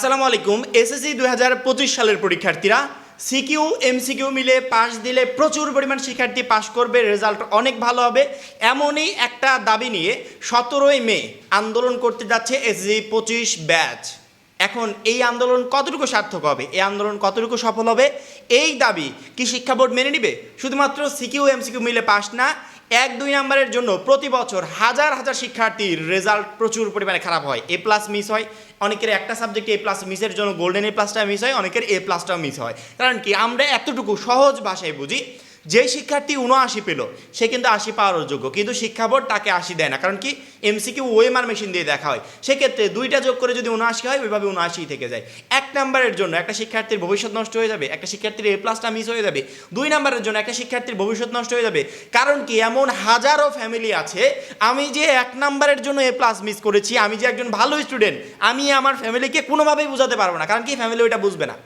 আসসালামু আলাইকুম, এসএসসি দুই হাজার পঁচিশ সালের পরীক্ষার্থীরা, সিকিউ, এমসিকিউ মিলে পাশ দিলে প্রচুর পরিমাণ শিক্ষার্থী পাশ করবে, রেজাল্ট অনেক ভালো হবে। এমনই একটা দাবি নিয়ে সতেরোই মে আন্দোলন করতে যাচ্ছে এসএসসি পঁচিশ ব্যাচ। এখন এই আন্দোলন কতটুকু সার্থক হবে? এই আন্দোলন কতটুকু সফল হবে? এই দাবি কি শিক্ষা বোর্ড মেনে নিবে? শুধুমাত্র সিকিউ, এমসিকিউ মিলে পাশ না এক, দুই নম্বরের জন্য প্রতি বছর হাজার হাজার শিক্ষার্থীর রেজাল্ট প্রচুর পরিমাণে খারাপ হয়। এ প্লাস মিস হয়। অনেকের একটা সাবজেক্টে এ প্লাস মিসের জন্য গোল্ডেন এ প্লাসটা মিস হয়, অনেকের এ প্লাসটাও মিস হয়। কারণ কি আমরা এতটুকু সহজ ভাষায় বুঝি যে শিক্ষার্থী উনআশি পেল, সে কিন্তু আশি পাওয়ার যোগ্য। কিন্তু শিক্ষা বোর্ড তাকে আশি দেয় না, কারণ কি? এমসিকিউ ওয়েমার মেশিন দিয়ে দেখা হয়। সেক্ষেত্রে দুইটা যোগ করে যদি উনআশি হয়, ওইভাবে উনআশি থেকে যায়। এক নম্বরের জন্য একটা শিক্ষার্থীর ভবিষ্যৎ নষ্ট হয়ে যাবে, একটা শিক্ষার্থীর এ প্লাসটা মিস হয়ে যাবে। দুই নম্বরের জন্য একটা শিক্ষার্থীর ভবিষ্যৎ নষ্ট হয়ে যাবে। কারণ কি? এমন হাজারো ফ্যামিলি আছে, আমি যে এক নম্বরের জন্য এ প্লাস মিস করেছি, আমি যে একজন ভালো স্টুডেন্ট আমি আমার ফ্যামিলিকে কোনোভাবেই বোঝাতে পারব না। কারণ কি? ফ্যামিলি ওইটা বুঝবে না।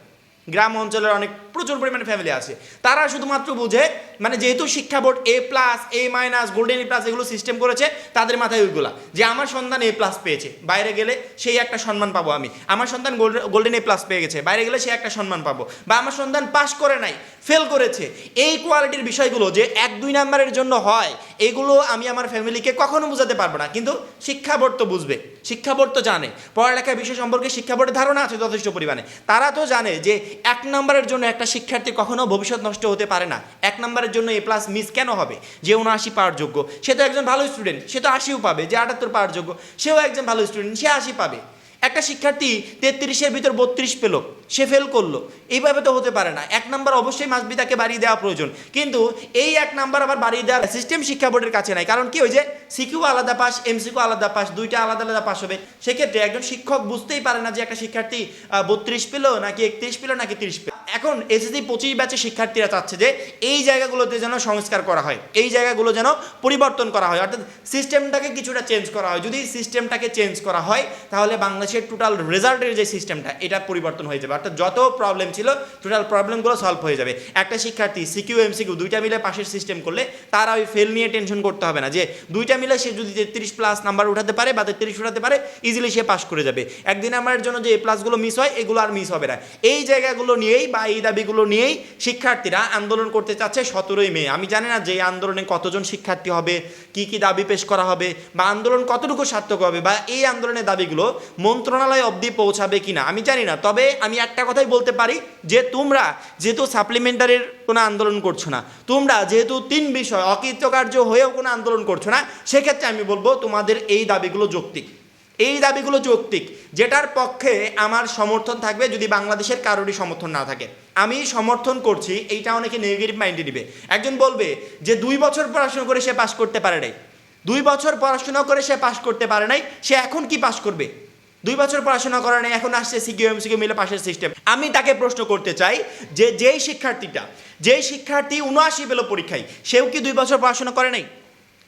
গ্রাম অঞ্চলের অনেক প্রচুর পরিমাণে ফ্যামিলি আছে। তারা শুধুমাত্র বুঝে মানে যেহেতু শিক্ষা board A plus A minus golden A plus এগুলো সিস্টেম করেছে, তাদের মাথায় ওইগুলা যে আমার সন্তান এ প্লাস পেয়েছে, বাইরে গেলে সেই একটা সম্মান পাবো আমি। আমার সন্তান গোল্ডেন এ প্লাস পেয়ে গেছে, বাইরে গেলে সে একটা সম্মান পাবো। বা আমার সন্তান পাস করে নাই ফেল করেছে, এই কোয়ালিটির বিষয়গুলো যে এক, দুই নাম্বারের জন্য হয়, এগুলো আমি আমার ফ্যামিলিকে কখনো বোঝাতে পারব না। কিন্তু শিক্ষা বোর্ড তো বুঝবে। শিক্ষা বোর্ড তো জানে পড়ালেখা বিষয় সম্পর্কে শিক্ষাবোর্ডের ধারণা আছে যথেষ্ট পরিমাণে। তারা তো জানে যে এক নম্বরের জন্য একটা শিক্ষার্থী কখনো ভবিষ্যৎ নষ্ট হতে পারে না। এক নম্বরের জন্য এ প্লাস মিস কেন হবে? যে উনআশি পাওয়ার যোগ্য। সে তো একজন ভালো স্টুডেন্ট সে তো আশিও পাবে যে আটাত্তর পাওয়ার যোগ্য। সেও একজন ভালো স্টুডেন্ট সে আশি পাবে। একটা শিক্ষার্থী তেত্রিশের ভিতর বত্রিশ পেল, সে ফেল করল। এইভাবে তো হতে পারে না। এক নাম্বার অবশ্যই মাসবি তাকে বাড়িয়ে দেওয়া প্রয়োজন। কিন্তু এই এক নাম্বার আবার বাড়িয়ে দেওয়ার সিস্টেম শিক্ষা বোর্ডের কাছে নাই। কারণ কি ওই যে সিকিউ আলাদা পাস এমসিকিউ আলাদা পাস দুইটা আলাদা আলাদা পাস হবে। সেক্ষেত্রে একজন শিক্ষক বুঝতেই পারে না যে একটা শিক্ষার্থী বত্রিশ পেল নাকি একত্রিশ পেল নাকি তিরিশ পেল। এখন এসএসসি পঁচিশ ব্যাচের শিক্ষার্থীরা চাচ্ছে যে এই জায়গাগুলোতে যেন সংস্কার করা হয়, এই জায়গাগুলো যেন পরিবর্তন করা হয়। অর্থাৎ সিস্টেমটাকে কিছুটা চেঞ্জ করা হয়। যদি সিস্টেমটাকে চেঞ্জ করা হয়, তাহলে বাংলাদেশের টোটাল রেজাল্টের যে সিস্টেমটা এটা পরিবর্তন হয়ে যাবে। অর্থাৎ যত প্রবলেম ছিল টোটাল প্রবলেমগুলো সলভ হয়ে যাবে। একটা শিক্ষার্থী সিকিউ, এমসিকিউ, দুইটা মিলে পাশের সিস্টেম করলে তারা ওই ফেল নিয়ে টেনশন করতে হবে না যে দুইটা মিলে সে যদি তেত্রিশ প্লাস নাম্বার উঠাতে পারে বা তেত্রিশ উঠাতে পারে ইজিলি সে পাস করে যাবে। একদিন আমার জন্য যে প্লাসগুলো মিস হয়, এগুলো আর মিস হবে না। এই জায়গাগুলো নিয়েই বা এই দাবিগুলো নিয়েই শিক্ষার্থীরা আন্দোলন করতে চাচ্ছে সতেরোই মে। আমি জানি না যে আন্দোলনে কতজন শিক্ষার্থী হবে, কি কি দাবি পেশ করা হবে, বা আন্দোলন কতটুকু সার্থক হবে, বা এই আন্দোলনের দাবিগুলো মন্ত্রণালয় অবধি পৌঁছাবে কিনা, আমি জানি না। তবে আমি একটা কথাই বলতে পারি যে তোমরা যেহেতু সাপ্লিমেন্টারির কোনো আন্দোলন করছ না, তোমরা যেহেতু তিন বিষয়, অকৃতকার্য হয়েও কোনো আন্দোলন করছ না, সেক্ষেত্রে আমি বলব তোমাদের এই দাবিগুলো যৌক্তিক। এই দাবিগুলো যৌক্তিক, যেটার পক্ষে আমার সমর্থন থাকবে যদি বাংলাদেশের কারোরই সমর্থন না থাকে। আমি সমর্থন করছি, এইটা অনেকে নেগেটিভ মাইন্ডে নিবে একজন বলবে যে দুই বছর পড়াশোনা করে সে পাশ করতে পারে নাই। দুই বছর পড়াশোনা করে সে পাশ করতে পারে নাই, সে এখন কি পাশ করবে? দুই বছর পড়াশোনা করে নাই, এখন আসছে সিকিউ এম এমসিকিউ মিলে পাশের সিস্টেম আমি তাকে প্রশ্ন করতে চাই যে যেই শিক্ষার্থীটা, যেই শিক্ষার্থী উনআশি পেল পরীক্ষায়, সেও কি দুই বছর পড়াশোনা করে নাই?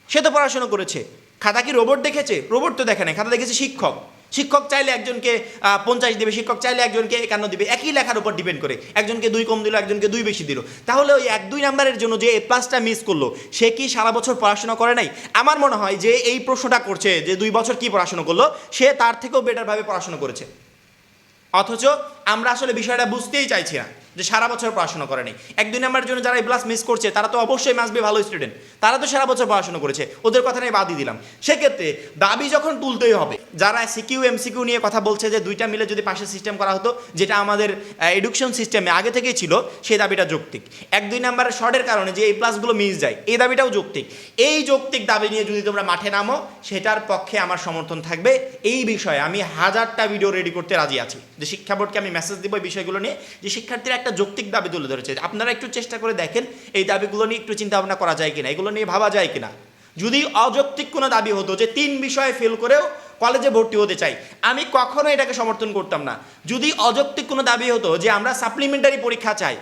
সে তো পড়াশোনা করেছে। খাতা কি রোবট দেখেছে? রোবট তো দেখে নাই। খাতা দেখেছে শিক্ষক। শিক্ষক চাইলে একজনকে পঞ্চাশ দিবে, শিক্ষক চাইলে একজনকে একান্ন দিবে। একই লেখার উপর ডিপেন্ড করে। একজনকে দুই কম দিল, একজনকে দুই বেশি দিল। তাহলে ওই এক দুই নাম্বারের জন্য যে এ প্লাসটা মিস করল, সে কি সারা বছর পড়াশোনা করে নাই? আমার মনে হয় যে এই প্রশ্নটা করছে যে দুই বছর কি পড়াশোনা করল, সে তার থেকেও বেটারভাবে পড়াশোনা করেছে। অথচ আমরা আসলে বিষয়টা বুঝতেই চাইছি না যে সারা বছর পড়াশোনা করেনি। এক দুই নাম্বারের জন্য যারা এই প্লাস মিস করছে, তারা তো অবশ্যই মাসবে ভালো স্টুডেন্ট তারা তো সারা বছর পড়াশোনা করেছে, ওদের কথা নিয়ে বাদই দিলাম। সেক্ষেত্রে দাবি যখন তুলতেই হবে, যারা সিকিউ এমসিকিউ নিয়ে কথা বলছে যে দুইটা মিলে যদি পাশের সিস্টেম করা হতো, যেটা আমাদের এডুকেশন সিস্টেমে আগে থেকেই ছিল সেই দাবিটা যৌক্তিক। এক দুই নাম্বারের শর্টের কারণে যে এই প্লাসগুলো মিস যায়, এই দাবিটাও যৌক্তিক। এই যৌক্তিক দাবি নিয়ে যদি তোমরা মাঠে নামো, সেটার পক্ষে আমার সমর্থন থাকবে। এই বিষয়ে আমি হাজারটা ভিডিও রেডি করতে রাজি আছি। যে শিক্ষা বোর্ডকে আমি মেসেজ দিব এই বিষয়গুলো নিয়ে যে শিক্ষার্থীরা একটা যৌক্তিক দাবি তুলে ধরেছে। আপনারা একটু চেষ্টা করে দেখেন এই দাবিগুলো নিয়ে একটু চিন্তা ভাবনা করা যায় কিনা, এগুলো নিয়ে ভাবা যায় কিনা। যদি অযৌক্তিক কোনো দাবি হতো যে তিন বিষয়ে ফেল করেও কলেজে ভর্তি হতে চাই, আমি কখনো এটাকে সমর্থন করতাম না। যদি অযৌক্তিক কোনো দাবি হতো যে আমরা সাপ্লিমেন্টারি পরীক্ষা চাই,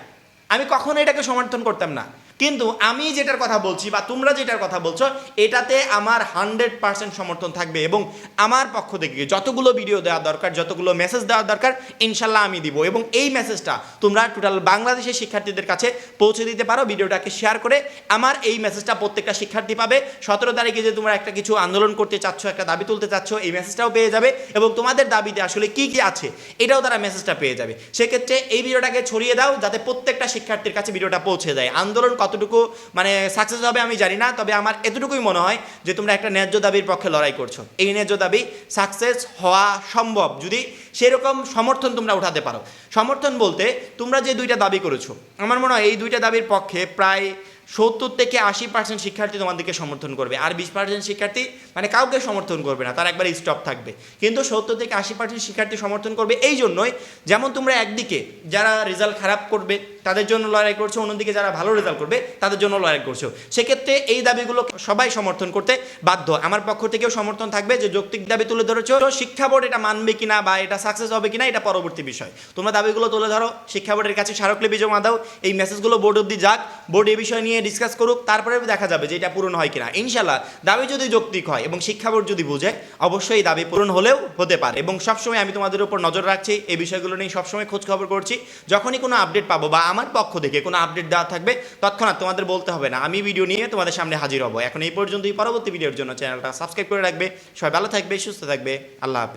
আমি কখনো এটাকে সমর্থন করতাম না। কিন্তু আমি যেটার কথা বলছি বা তোমরা যেটার কথা বলছো, এটাতে আমার হান্ড্রেড পার্সেন্ট সমর্থন থাকবে এবং আমার পক্ষ থেকে যতগুলো ভিডিও দেওয়া দরকার, যতগুলো মেসেজ দেওয়া দরকার, ইনশাল্লাহ আমি দিব এবং এই মেসেজটা তোমরা টোটাল বাংলাদেশের শিক্ষার্থীদের কাছে পৌঁছে দিতে পারো, ভিডিওটাকে শেয়ার করে আমার এই মেসেজটা প্রত্যেকটা শিক্ষার্থী পাবে। সতেরো তারিখে যে তোমরা একটা কিছু আন্দোলন করতে চাচ্ছ, একটা দাবি তুলতে চাচ্ছ, এই মেসেজটাও পেয়ে যাবে এবং তোমাদের দাবিতে আসলে কি কি আছে, এটাও তারা মেসেজটা পেয়ে যাবে। সেক্ষেত্রে এই ভিডিওটাকে ছড়িয়ে দাও যাতে প্রত্যেকটা শিক্ষার্থীর কাছে ভিডিওটা পৌঁছে যায়। আন্দোলন কতটুকু মানে সাকসেস হবে আমি জানি না, তবে আমার এতটুকুই মনে হয় যে তোমরা একটা ন্যায্য দাবির পক্ষে লড়াই করছ। এই ন্যায্য দাবি সাকসেস হওয়া সম্ভব যদি সেরকম সমর্থন তোমরা উঠাতে পারো। সমর্থন বলতে তোমরা যে দুইটা দাবি করেছ, আমার মনে হয় এই দুইটা দাবির পক্ষে প্রায় সত্তর থেকে আশি পার্সেন্ট শিক্ষার্থী তোমাদেরকে সমর্থন করবে। আর বিশ পার্সেন্ট শিক্ষার্থী মানে কাউকে সমর্থন করবে না, তার একবার স্টপ থাকবে। কিন্তু সত্তর থেকে আশি পার্সেন্ট শিক্ষার্থী সমর্থন করবে এই জন্যই যেমন তোমরা একদিকে যারা রেজাল্ট খারাপ করবে, তাদের জন্য লড়াই করছ, অন্যদিকে যারা ভালো রেজাল্ট করবে, তাদের জন্য লড়াই করছ। সেক্ষেত্রে এই দাবিগুলো সবাই সমর্থন করতে বাধ্য। আমার পক্ষ থেকেও সমর্থন থাকবে যে যৌক্তিক দাবি তুলে ধরেছো। তো শিক্ষা বোর্ড এটা মানবে কিনা বা এটা সাকসেস হবে কিনা, এটা পরবর্তী বিষয়। তোমরা দাবিগুলো তুলে ধরো, শিক্ষা বোর্ডের কাছে স্মারকলিপি জমা দাও, এই মেসেজগুলো বোর্ড অব্দি যাক। বোর্ড এ বিষয় নিয়ে ডিসকাস করুক, তারপরে দেখা যাবে যে এটা পূরণ হয় কিনা। ইনশাল্লাহ দাবি যদি যৌক্তিক হয় এবং শিক্ষা বোর্ড যদি বুঝে, অবশ্যই দাবি পূরণ হলেও হতে পারে। এবং সবসময় আমি তোমাদের উপর নজর রাখছি, এই বিষয়গুলো নিয়ে সবসময় খোঁজ খবর করছি। যখনই কোনো আপডেট পাবো বা আমার পক্ষ থেকে কোনো আপডেট দেওয়া থাকবে, তৎক্ষণাৎ তোমাদের বলতে হবে না। আমি ভিডিও নিয়ে তোমাদের সামনে হাজির হব। এখন এই পর্যন্তই। পরবর্তী ভিডিওর জন্য চ্যানেলটা সাবস্ক্রাইব করে রাখবে। সবাই ভালো থাকবে, সুস্থ থাকবে। আল্লাহ হাফেজ।